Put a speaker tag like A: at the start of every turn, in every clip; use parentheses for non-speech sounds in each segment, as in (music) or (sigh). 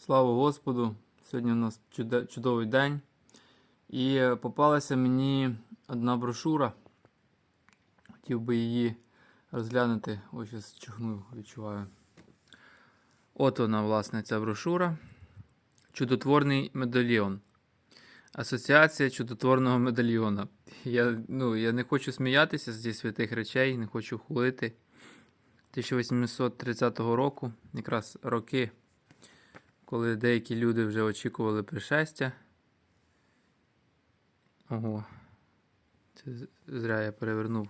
A: Слава Господу! Сьогодні у нас чудовий день. І е, попалася мені одна брошура. Хотів би її розглянути. Ось зараз чихну, відчуваю. От вона, власне, ця брошура. Чудотворний медальйон. Асоціація чудотворного медальйона. Я, ну, я не хочу сміятися зі святих речей, не хочу хулити. 1830 року, якраз роки, коли деякі люди вже очікували пришестя. Ого. Це зря я перевернув.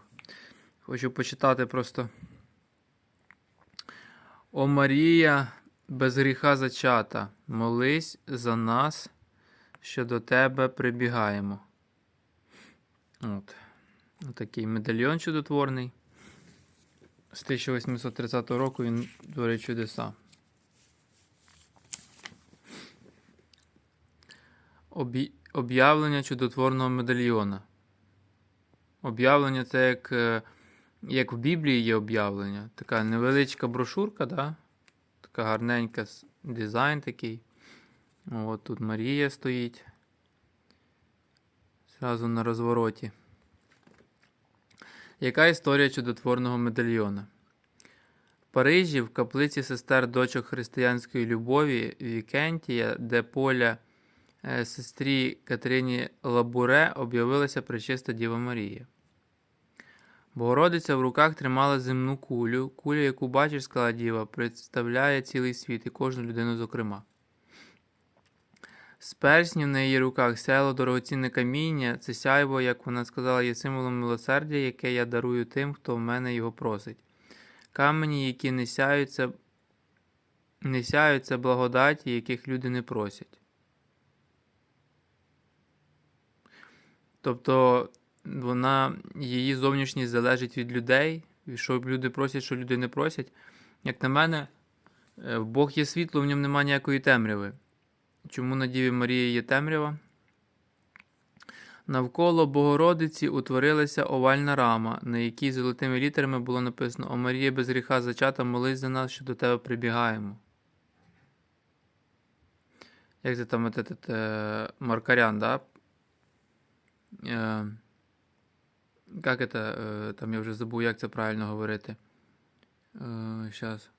A: Хочу почитати просто. О Марія, без гріха зачата, молись за нас, що до тебе прибігаємо. От. Отакий медальйон чудотворний. З 1830 року він творить чудеса. Об'явлення чудотворного медальйона. Об'явлення це як, е, як в Біблії є об'явлення. Така невеличка брошурка, да? така гарненька дизайн такий. От тут Марія стоїть. Зразу на розвороті. Яка історія чудотворного медальйона? В Парижі в каплиці сестер дочок християнської любові Вікентія, де поля сестрі Катерині Лабуре об'явилася пречиста Діва Марія. Богородиця в руках тримала земну кулю. Куля, яку бачиш, сказала діва, представляє цілий світ і кожну людину зокрема. З перснів на її руках сяяло дорогоцінне каміння, це сяйво, як вона сказала, є символом милосердя, яке я дарую тим, хто в мене його просить. Камені, які не сяють, це, не сяють, це благодаті, яких люди не просять. Тобто вона, її зовнішність залежить від людей, і що люди просять, що люди не просять. Як на мене, е, Бог є світло, в ньому немає ніякої темряви. Чому на Діві Марії є темрява? Навколо Богородиці утворилася овальна рама, на якій золотими літерами було написано О Марія без гріха зачата, молись за нас, що до тебе прибігаємо. Як це там е, Маркарян, да? Е, як это, е, там я вже забув, як це правильно говорити. Щас.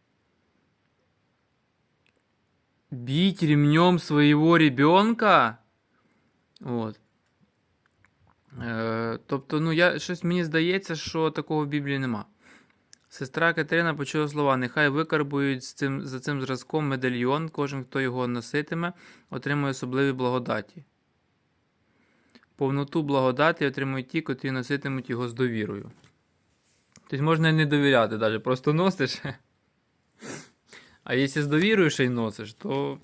A: Бить ремнем своего ребенка? От. Е, тобто, ну, я, щось мені здається, що такого в Біблії нема. Сестра Катерина почула слова: нехай викарбують з цим, за цим зразком медальйон, кожен, хто його носитиме, отримує особливі благодаті. Повноту благодаті отримують ті, котрі носитимуть його з довірою. Тобто можна і не довіряти, навіть просто носиш. (laughs) А якщо з довірою ще й носиш, то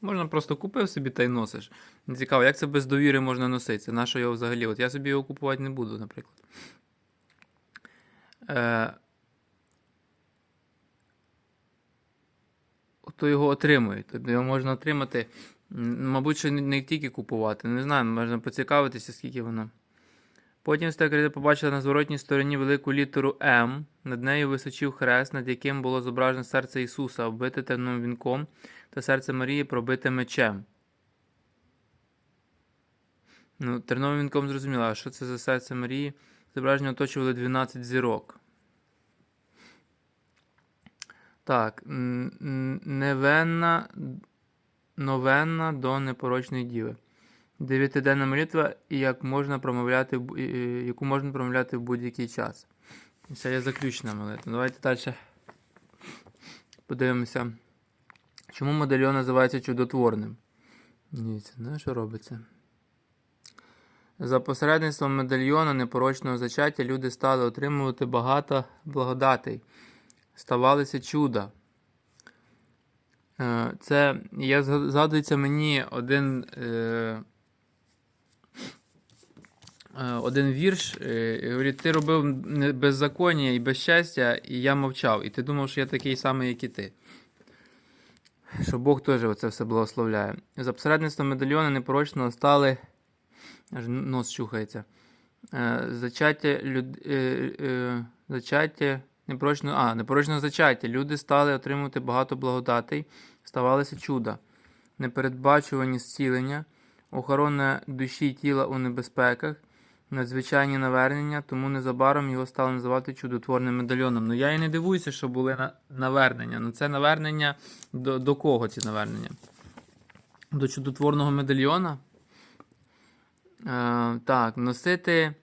A: можна просто купив собі та й носиш. Не цікаво, як це без довіри можна носити? На що його взагалі? От я собі його купувати не буду, наприклад. Е, хто його отримує? Тобто його можна отримати, мабуть, що не, тільки купувати. Не знаю, можна поцікавитися, скільки воно. Потім стекарі побачили на зворотній стороні велику літеру М. Над нею височив хрест, над яким було зображено серце Ісуса, оббите темним вінком, та серце Марії пробите мечем. Ну, терновим вінком зрозуміло, а що це за серце Марії? Зображення оточували 12 зірок. Так, невенна, новенна до непорочної діви. Дев'ятиденна молитва, як можна промовляти, яку можна промовляти в будь-який час. Це є заключна молитва. Давайте далі подивимося. Чому медальйон називається чудотворним? Дивіться, знаєш, що робиться? За посередництвом медальйона непорочного зачаття люди стали отримувати багато благодатей, ставалися чуда. Е, Це я згадується мені один, е, е, один вірш. е, Говорить, ти робив беззаконня і безчестя, і я мовчав. І ти думав, що я такий самий, як і ти. Що Бог теж оце все благословляє. За посередництвом медальйона непорочного стали. Аж нос чухається. Зачаття люд... зачаття непорочного, а, непорочного зачаття. Люди стали отримувати багато благодатей, ставалися чуда, непередбачувані зцілення, охорона душі і тіла у небезпеках, надзвичайні навернення, тому незабаром його стали називати чудотворним медальйоном. Ну я і не дивуюся, що були навернення. Ну це навернення до, до кого ці навернення? До чудотворного медальйона. Е, так, носити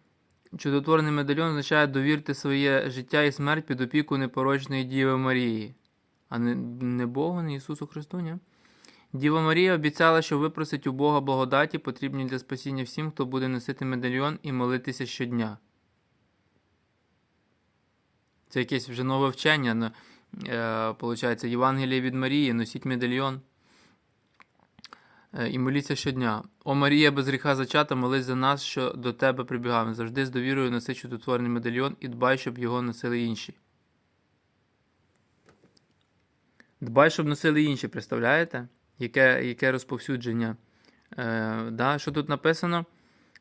A: чудотворний медальйон означає довірити своє життя і смерть під опіку непорочної Діви Марії. А не, не Богу, не Ісусу Христу, ні? Діва Марія обіцяла, що випросить у Бога благодаті, потрібні для спасіння всім, хто буде носити медальйон і молитися щодня. Це якесь вже нове вчення. ну, Е, получається, Євангеліє від Марії, носіть медальйон і моліться щодня. О Марія, без гріха зачата, молись за нас, що до тебе прибігаємо. Завжди з довірою носи чудотворний медальйон і дбай, щоб його носили інші. Дбай, щоб носили інші, представляєте? Яке, яке розповсюдження? Е, да? Що тут написано?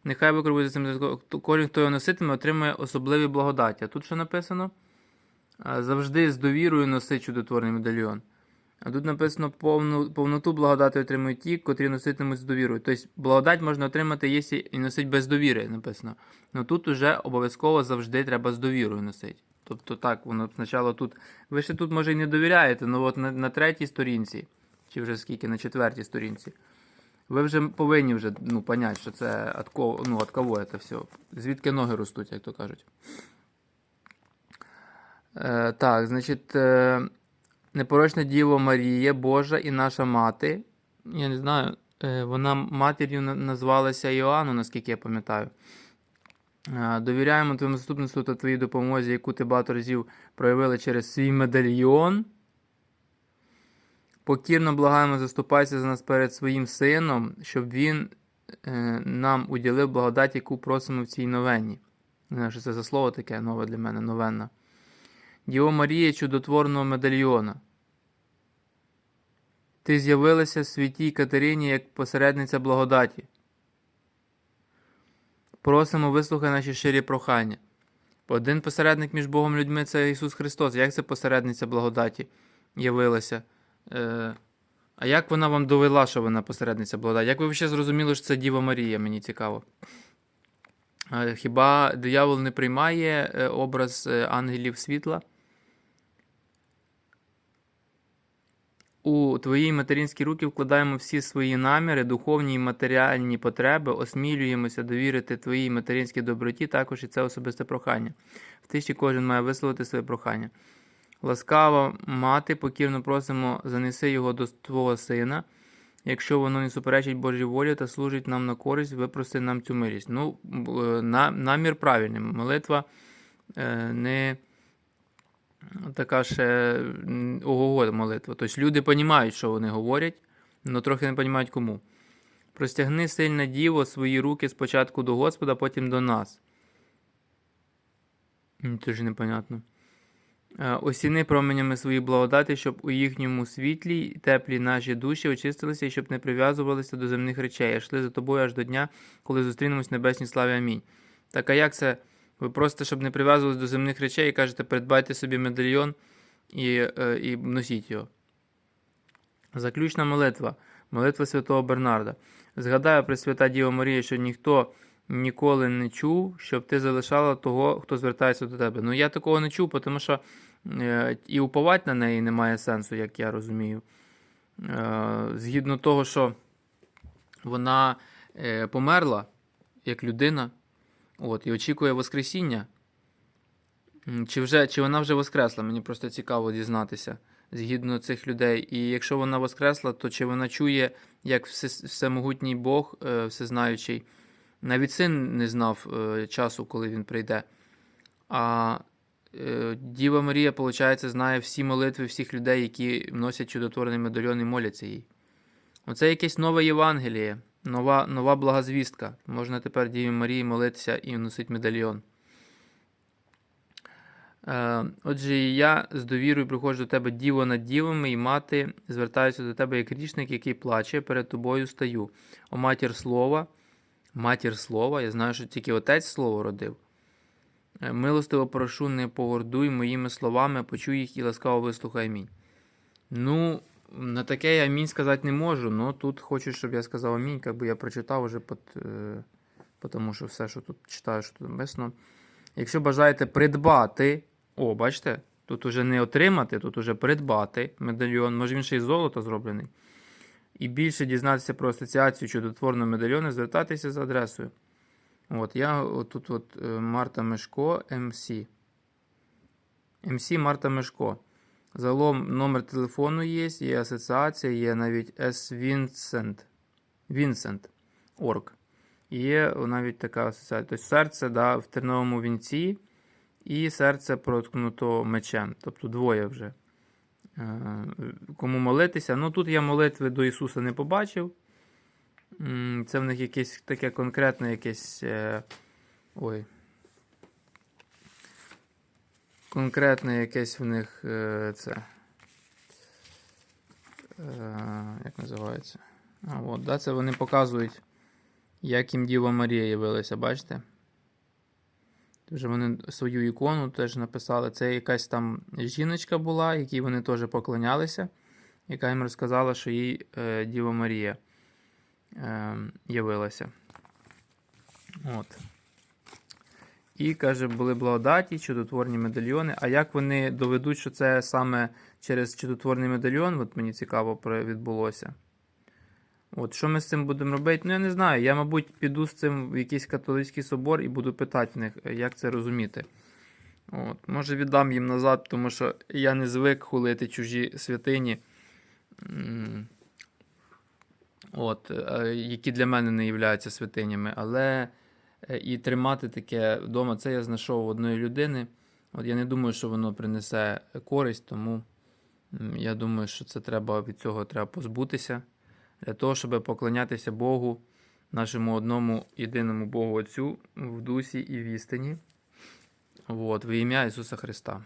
A: Нехай використовується цим. Кожен, хто його носитиме, отримує особливі благодаті. А тут що написано? Е, Завжди з довірою носи чудотворний медальйон. А тут написано повну, повноту благодати отримують ті, котрі носитимуть з довірою. Тобто благодать можна отримати, якщо і носить без довіри, написано. Ну тут уже обов'язково завжди треба з довірою носити. Тобто так, воно спочатку тут. Ви ще тут, може, і не довіряєте, але от на, на третій сторінці, чи вже скільки, на четвертій сторінці, ви вже повинні вже ну, поняти, що це от кого, ну, це все. Звідки ноги ростуть, як то кажуть. Е, так, значить, е, непорочна Діва Марія, Божа і наша мати. Я не знаю, е, вона матір'ю назвалася Іоанну, наскільки я пам'ятаю. Е, Довіряємо твоєму заступництву та твоїй допомозі, яку ти багато разів проявила через свій медальйон. Покірно благаємо, заступайся за нас перед своїм сином, щоб він е, нам уділив благодать, яку просимо в цій новенні. Не знаю, що це за слово таке нове для мене, новенна. Діво Марія чудотворного медальйона. Ти з'явилася святій Катерині як посередниця благодаті. Просимо, вислухай наші щирі прохання. Один посередник між Богом і людьми це Ісус Христос. Як це посередниця благодаті явилася? Е, а як вона вам довела, що вона посередниця благодаті? Як ви ще зрозуміли, що це Діва Марія? Мені цікаво. Е, Хіба диявол не приймає е, образ е, ангелів світла? У твої материнські руки вкладаємо всі свої наміри, духовні і матеріальні потреби, осмілюємося довірити твоїй материнській доброті, також і це особисте прохання. В тиші кожен має висловити своє прохання. Ласкава мати, покірно просимо, занеси його до твого сина. Якщо воно не суперечить Божій волі та служить нам на користь, випроси нам цю милість. Ну, е, намір правильний. Молитва е, не така ще м, ого-го молитва. Тобто люди розуміють, що вони говорять, але трохи не розуміють кому. Простягни сильне діво свої руки спочатку до Господа, потім до нас. Дуже непонятно. Е, Осіни променями свої благодаті, щоб у їхньому світлі теплі наші душі очистилися і щоб не прив'язувалися до земних речей, а йшли за тобою аж до дня, коли зустрінемось в небесній славі. Амінь. Так а як це? Ви просто, щоб не прив'язувалися до земних речей, і кажете, придбайте собі медальйон і, е, і носіть його. Заключна молитва. Молитва святого Бернарда. Згадаю, Пресвята Діва Марія, що ніхто ніколи не чув, щоб ти залишала того, хто звертається до тебе. Ну я такого не чув, тому що е, і уповати на неї немає сенсу, як я розумію. Е, згідно того, що вона померла як людина, от, і очікує Воскресіння. Чи, вже, чи вона вже воскресла? Мені просто цікаво дізнатися згідно цих людей. І якщо вона воскресла, то чи вона чує, як всемогутній Бог, е, всезнаючий, навіть син не знав е, часу, коли він прийде. А е, Діва Марія, виходить, знає всі молитви всіх людей, які носять чудотворний медальйон і моляться їй. Оце якесь нове Євангеліє, нова, нова благозвістка. Можна тепер Діві Марії молитися і носити медальйон. Е, Отже, я з довірою приходжу до тебе діво над дівами, і мати звертаюся до тебе як річник, який плаче, перед тобою стаю. О матір слова, матір слова, я знаю, що тільки отець слово родив. Е, Милостиво прошу, не погордуй моїми словами, почуй їх і ласкаво вислухай мій. Ну, на таке я амінь сказати не можу, але тут хочуть, щоб я сказав амінь, якби я прочитав уже, пот, е, тому що все, що тут читаю, що тут написано. Якщо бажаєте придбати, о, бачите, тут уже не отримати, тут уже придбати медальйон, може він ще й з золота зроблений. І більше дізнатися про асоціацію чудотворного медальйону, звертатися за адресою. От, я тут от е, Марта Мешко, МС. МС Марта Мешко. Загалом номер телефону є, є асоціація, є навіть S Vincent. Vincent. Org. Є навіть така асоціація. Тобто серце да, в терновому вінці і серце проткнуто мечем. Тобто двоє вже. Е, Кому молитися. Ну тут я молитви до Ісуса не побачив. Це в них якесь таке конкретне якесь. е, Ой. Конкретне якесь в них е, це. Е, Як називається? А, от, да, це вони показують, як їм Діва Марія явилася, бачите? Вже вони свою ікону теж написали. Це якась там жіночка була, якій вони теж поклонялися, яка їм розказала, що їй е, Діва Марія е, явилася. От. І каже, були благодаті, чудотворні медальйони. А як вони доведуть, що це саме через чудотворний медальйон, от мені цікаво відбулося. От, що ми з цим будемо робити? Ну, я не знаю. Я, мабуть, піду з цим в якийсь католицький собор і буду питати в них, як це розуміти. От, може, віддам їм назад, тому що я не звик хулити чужі святині, от, е, які для мене не являються святинями. Але і тримати таке вдома, це я знайшов у одної людини. От я не думаю, що воно принесе користь, тому я думаю, що це треба від цього треба позбутися для того, щоб поклонятися Богу, нашому одному єдиному Богу Отцю в дусі і в істині. От, в ім'я Ісуса Христа.